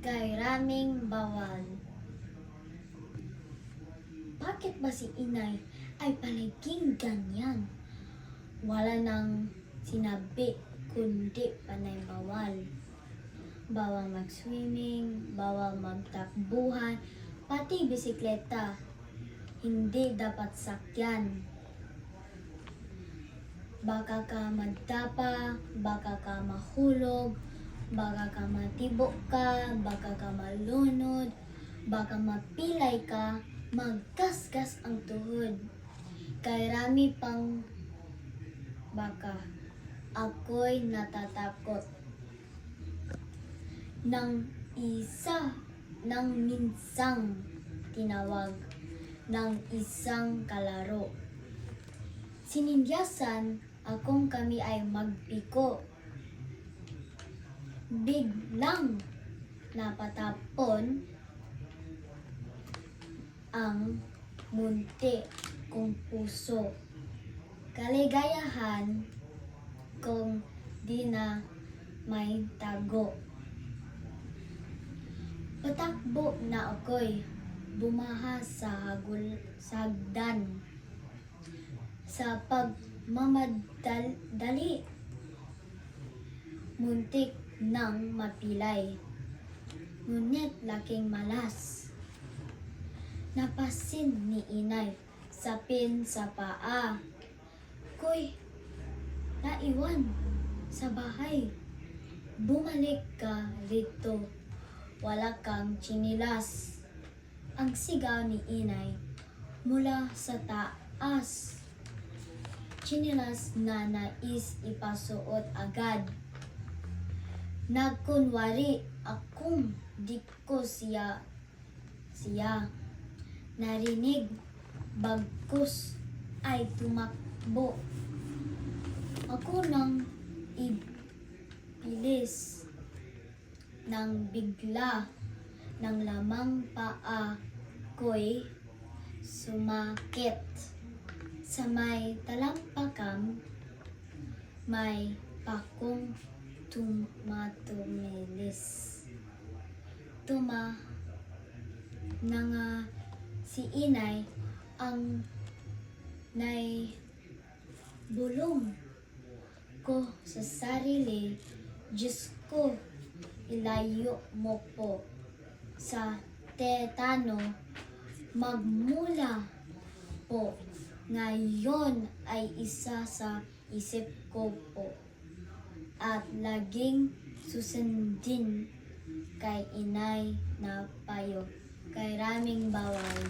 kay raming bawal. Bakit ba si inay ay palaging ganyan? Wala nang sinabi kundi panay bawal. Bawal mag-swimming, bawal magtakbuhan, pati bisikleta. Hindi dapat sakyan. Baka ka magtapa, baka ka mahulog, baka ka matibok ka, baka ka malunod, baka mapilay ka, magkasgas ang tuhod. Kay rami pang baka ako'y natatakot. Nang isa, nang minsang tinawag ng isang kalaro. Sininyasan akong kami ay magpiko. Biglang napatapon ang munti kong puso. Kaligayahan kung di na may tago. Patakbo na ako'y bumaha sa hagul sa hagdan sa pagmamadali muntik nang mapilay. Ngunit laking malas. Napasin ni inay sa pin sa paa. Ko'y naiwan sa bahay. Bumalik ka rito. Wala kang chinilas. Ang sigaw ni inay mula sa taas. Chinilas na nais ipasuot agad. Nagkunwari akong di ko siya siya narinig bagkus ay tumakbo. Ako nang ibilis nang bigla ng lamang paa ko'y sumakit. Sa may talampakam, may pakong tumatumilis. Tuma na nga si inay ang nay bulong ko sa sarili. Diyos ko, ilayo mo po sa tetano magmula po ngayon ay isa sa isip ko po at laging susundin kay inay na payo kay raming bawal